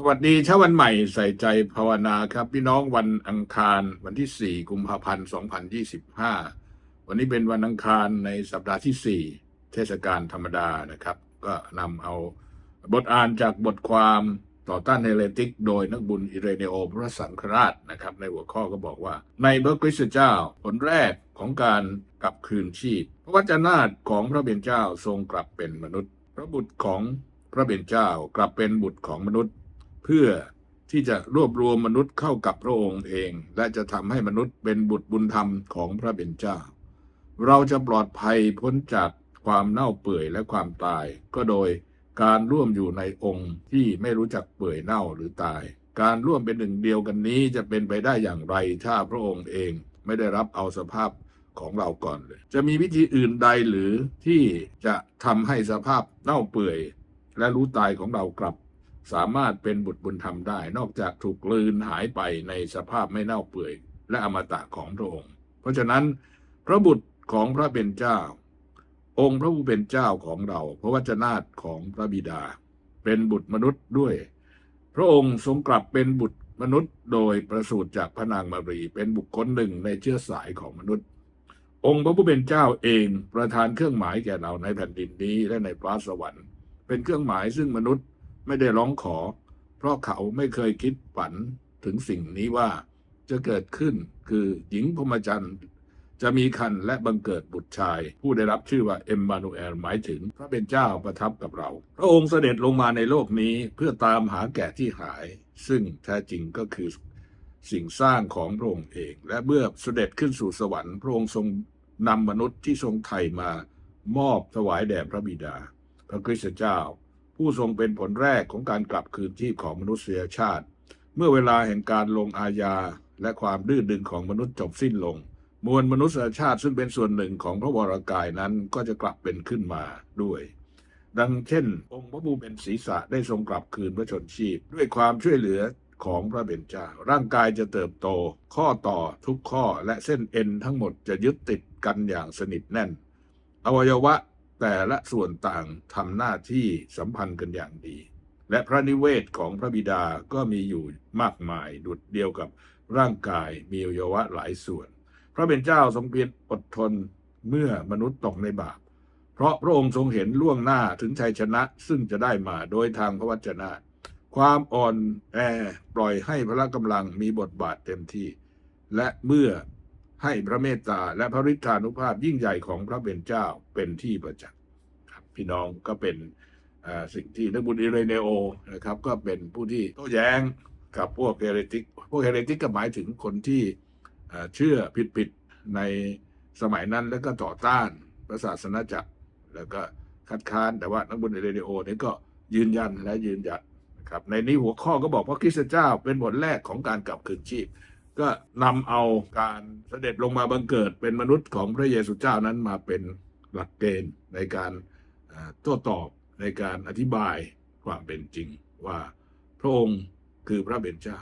สวัสดีเช้าวันใหม่ใส่ใจภาวนาครับ พี่น้องวันอังคารวันที่ 4 กุมภาพันธ์ 2025 วันนี้เป็นวันอังคารในสัปดาห์ที่ 4 เทศกาลธรรมดานะครับ ก็นำเอาบทอ่านจากบทความต่อต้านเฮเรติก โดยนักบุญอิเรเนโอพระสังฆราชนะครับ ในหัวข้อก็บอกว่า ในพระคริสต์เจ้าผลแรกของการกลับคืนชีพ พระวจนาตของพระเป็นเจ้าทรงกลับเป็นมนุษย์ พระบุตรของพระเป็นเจ้ากลับเป็นบุตรของมนุษย์ พื่อที่จะรวบรวมมนุษย์เข้ากับพระองค์เอง และจะทำให้มนุษย์เป็นบุตรบุญธรรมของพระเป็นเจ้า เราจะปลอดภัยพ้นจากความเน่าเปื่อยและความตาย ก็โดยการร่วมอยู่ในองค์ที่ไม่รู้จักเปื่อยเน่าหรือตาย การร่วมเป็นหนึ่งเดียวกันนี้จะเป็นไปได้อย่างไรถ้าพระองค์เองไม่ได้รับเอาสภาพของเราก่อนเลย จะมีวิธีอื่นใดหรือที่จะทำให้สภาพเน่าเปื่อย และรู้ตายของเรากลับ สามารถเป็นบุตรบุญธรรมได้ นอกจากถูกกลืนหายไปในสภาพไม่เน่าเปื่อย และอมตะของพระองค์ เพราะฉะนั้น พระบุตรของพระเป็นเจ้า องค์พระผู้เป็นเจ้าของเรา พระวจนาตของพระบิดา เป็นบุตรมนุษย์ด้วย พระองค์ทรงกลับเป็นบุตรมนุษย์ โดยประสูติจากพระนางมารี เป็นบุคคลหนึ่งในเชื้อสายของมนุษย์ องค์พระผู้เป็นเจ้าเองประทานเครื่องหมายแก่เราในแผ่นดินนี้และในฟ้าสวรรค์ เป็นเครื่องหมายซึ่งมนุษย์ ไม่ได้ร้องขอ เพราะเขาไม่เคยคิดฝันถึงสิ่งนี้ว่าจะเกิดขึ้นคือหญิงพรหมจรรย์จะมีคันและบังเกิดบุตรชาย ผู้ได้รับชื่อว่าเอ็มมานูเอลหมายถึงพระเป็นเจ้าประทับกับเรา พระองค์เสด็จลงมาในโลกนี้เพื่อตามหาแก่ที่หาย ซึ่งแท้จริงก็คือสิ่งสร้างของพระองค์เอง และเมื่อเสด็จขึ้นสู่สวรรค์พระองค์ทรงนำมนุษย์ที่ทรงไถ่มามอบถวายแด่พระบิดา พระคริสตเจ้า ผู้ทรงเป็นผลแรกของการกลับคืนชีพของมนุษยชาติ เมื่อเวลาแห่งการลงอาญาและความดื้อดึงของมนุษย์จบสิ้นลง มวลมนุษยชาติซึ่งเป็นส่วนหนึ่งของพระวรากายนั้นก็จะกลับเป็นขึ้นมาด้วย ดังเช่น องค์พระผู้เป็นศีรษะได้ทรงกลับคืนพระชนชีพ ด้วยความช่วยเหลือของพระเบญจาร่างกายจะเติบโต ข้อต่อทุกข้อและเส้นเอ็นทั้งหมดจะยึดติดกันอย่างสนิทแน่น อวัยวะ แต่ละส่วนต่างทำหน้าที่สัมพันธ์กันอย่างดี และพระนิเวศของพระบิดาก็มีอยู่มากมายดุดเดียวกับร่างกายมีอวัยวะหลายส่วน พระเป็นเจ้าทรงเพียรอดทนเมื่อมนุษย์ตกในบาป เพราะพระองค์ทรงเห็นล่วงหน้าถึงชัยชนะซึ่งจะได้มาโดยทางพระวจนะ ความอ่อนแอปล่อยให้พระกำลังมีบทบาทเต็มที่ และเมื่อ ให้พระเมตตาและพระฤทธานุภาพยิ่งใหญ่ของพระเป็นเจ้าเป็นที่ประจักษ์ครับพี่น้องก็เป็นสิ่งที่นักบุญอิเรเนโอนะครับ ก็เป็นผู้ที่โต้แย้งกับพวกเฮเรติก พวกเฮเรติกก็หมายถึงคนที่เชื่อผิดๆในสมัยนั้นแล้วก็ต่อต้านพระศาสนาจักร แล้วก็คัดค้านแต่ว่านักบุญอิเรเนโอนี่ก็ยืนยันและยืนหยัดนะครับในนี้หัวข้อก็บอกว่าคริสตเจ้าเป็นบทแรกของการกลับคืนชีพ ก็นำเอาการเสด็จลงมาบังเกิดเป็นมนุษย์ของพระเยซูเจ้านั้นมาเป็นหลักเกณฑ์ในการโต้ตอบในการอธิบายความเป็นจริงว่าพระองค์คือพระเป็นเจ้า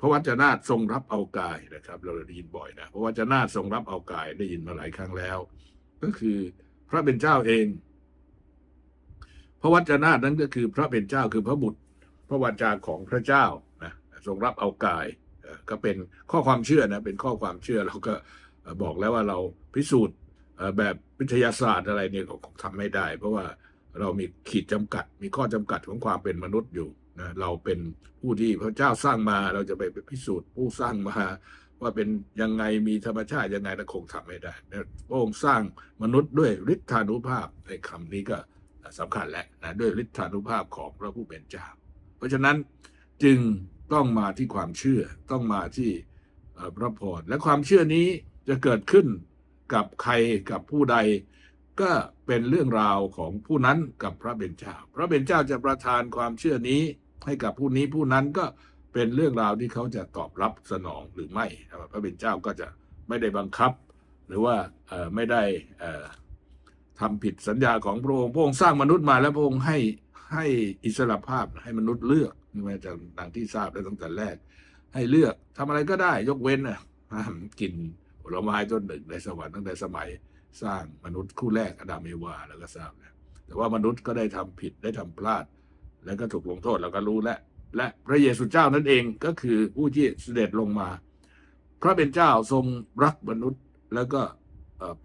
พระวจนะทรงรับเอากายนะครับ เราได้ยินบ่อยนะพระวจนะทรงรับเอากายได้ยินมาหลายครั้งแล้ว ก็คือพระเป็นเจ้าเอง พระวจนะนั้นก็คือพระเป็นเจ้าคือพระบุตร พระวจาของพระเจ้านะทรงรับเอากาย ก็เป็นข้อความเชื่อนะเป็นข้อความเชื่อเราก็บอกแล้วว่าเราพิสูจน์แบบวิทยาศาสตร์อะไรเนี่ยคงทำไม่ได้ เพราะว่าเรามีขีดจำกัด มีข้อจำกัดของความเป็นมนุษย์อยู่นะเราเป็นผู้ที่พระเจ้าสร้างมาเราจะไปพิสูจน์ผู้สร้างมาว่าเป็นยังไงมีธรรมชาติยังไงเราคงทำไม่ได้นะพระองค์สร้างมนุษย์ด้วยฤทธานุภาพในคำนี้ก็สำคัญแหละนะด้วยฤทธานุภาพของพระผู้เป็นเจ้า เพราะฉะนั้นจึง ต้องมาที่ความเชื่อต้องมาที่พระพรและความเชื่อนี้จะเกิดขึ้นกับใครกับผู้ใด ก็เป็นเรื่องราวของผู้นั้นกับพระเบญเจ้า พระเบญเจ้าจะประทานความเชื่อนี้ให้กับผู้นี้ผู้นั้นก็เป็นเรื่องราวที่เขาจะตอบรับสนองหรือไม่ พระเบญเจ้าก็จะไม่ได้บังคับ หรือว่าไม่ได้เอ่อทำผิดสัญญาของพระองค์พระองค์สร้างมนุษย์มาแล้วพระองค์ให้ให้อิสระภาพให้มนุษย์เลือก ใช่ไหมจากดังที่ทราบแล้ตั้งแต่แรก ให้เลือกทำอะไรก็ได้ยกเว้นนะกินผลไม้ต้นหนึ่งในสวรรค์ตั้งแต่สมัยสร้างมนุษย์คู่แรกอดัมเอวาแล้วก็ทราบแล้วแต่ว่ามนุษย์ก็ได้ทำผิดได้ทำพลาด แล้วก็ถูกลงโทษเราก็รู้แล้วและพระเยซูเจ้านั่นเองก็คือผู้ที่เสด็จลงมา พระเป็นเจ้าทรงรักมนุษย์แล้วก็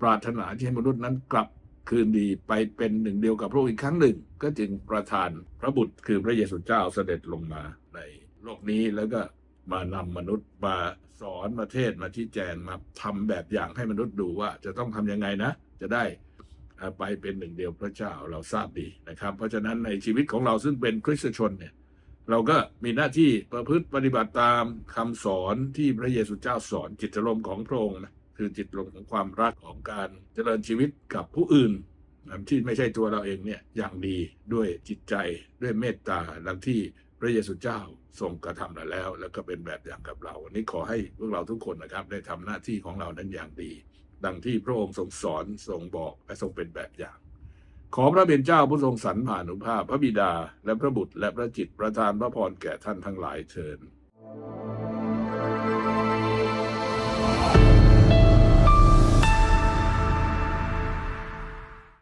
ปรารถนาที่ให้มนุษย์นั้นกลับ คืนดีไปเป็นหนึ่งเดียวกับพระองค์อีกครั้งหนึ่ง ก็จึงประทานพระบุตรคือพระเยซูเจ้าเสด็จลงมาในโลกนี้แล้วก็มานำมนุษย์มาสอนมาเทศน์มาชี้แจงมาทำแบบอย่างให้มนุษย์ดูว่าจะต้องทำยังไงนะ จะได้ไปเป็นหนึ่งเดียวพระเจ้าเราทราบดีนะครับ เพราะฉะนั้นในชีวิตของเราซึ่งเป็นคริสตชนเนี่ยเราก็มีหน้าที่ประพฤติปฏิบัติตามคำสอนที่พระเยซูเจ้าสอนจิตอารมณ์ของพระองค์นะ คือจิตอารมณ์ของความรักของการเจริญชีวิตกับผู้อื่นที่ไม่ใช่ตัวเราเองเนี่ยอย่างดีด้วยจิตใจด้วยเมตตาดังที่พระเยซูเจ้าทรงกระทำมาแล้ว แล้วก็เป็นแบบอย่างกับเราวันนี้ขอให้พวกเราทุกคนนะครับ ได้ทำหน้าที่ของเรานั้นอย่างดี ดังที่พระองค์ทรงสอนทรงบอกและทรงเป็นแบบอย่าง ขอพระเป็นเจ้าผู้ทรงสรรผ่านุภาพ พระบิดาและพระบุตรและพระจิตประทานพระพรแก่ท่านทั้งหลายเชิญ